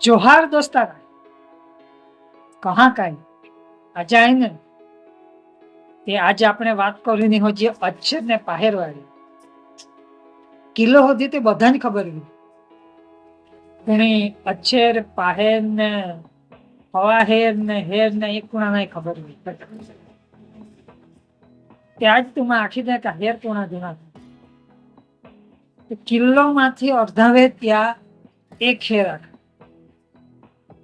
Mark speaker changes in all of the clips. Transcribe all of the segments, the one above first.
Speaker 1: જોહાર દોસ્તારા કહા કાંઈ? અજાય ને, તે આજે આપણે વાત કરીને હો જે અચ્છેદ ને પાહેર વાળી. કિલ્લો હતી તે બધાને ખબર હોય. ઘણી અચ્છેર, પાહેર ને હવા હેર ને હેર ને એક કુણાને ખબર હોય. તે આજ તું આખી દે કે હેર કુણા જુના. કિલ્લો માંથી અડધાવે ત્યાં એક રાખે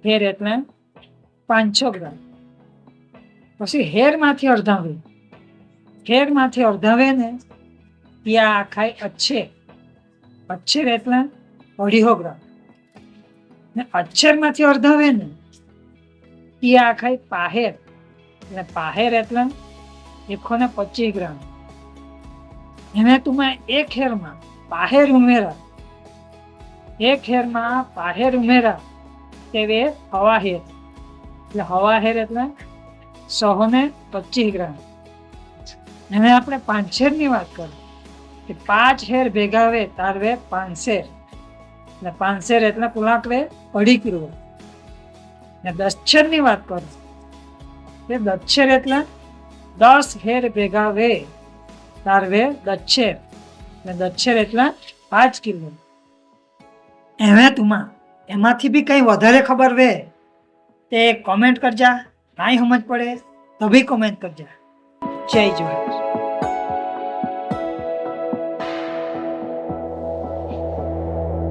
Speaker 1: હેર એટલે પાંચસો ગ્રામ. પછી હેરમાંથી અડધાવે હેરમાંથી અડધાવે ને ત્યાં આખાય અચ્છે અચ્છેર એટલે અઢીસો ગ્રામ. ને અચ્છેરમાંથી અડધાવે ને ત્યાં આખાય પાહેર. એટલે પાહેર એટલે એકસો ને પચીસ ગ્રામ. એને તું એક હેરમાં પાહેર ઉમેરા. એક હેરમાં પાહેર ઉમેરા તેવે હવા હેર. એટલે હવા હેર એટલે સો ને પચીસ ગ્રામ. હવે આપણે પાંચેરની વાત કરું કે પાંચ હેર ભેગા આવે તારવે પાંચેર એટલે પાંચેર એટલે પુલાકવે અઢી કિલો. ને દસછેર વાત કરું કે દક્ષેર એટલે દસ હેર ભેગા વે તારવે દચ્છેર ને દચ્છેર એટલા પાંચ કિલો. એવે તુમાં, એમાંથી બી કંઈ વધારે ખબર વે? તે કોમેન્ટ કરજા, કાંઈ સમજ પડે તો બી કોમેન્ટ કરજા. જય જોહાર.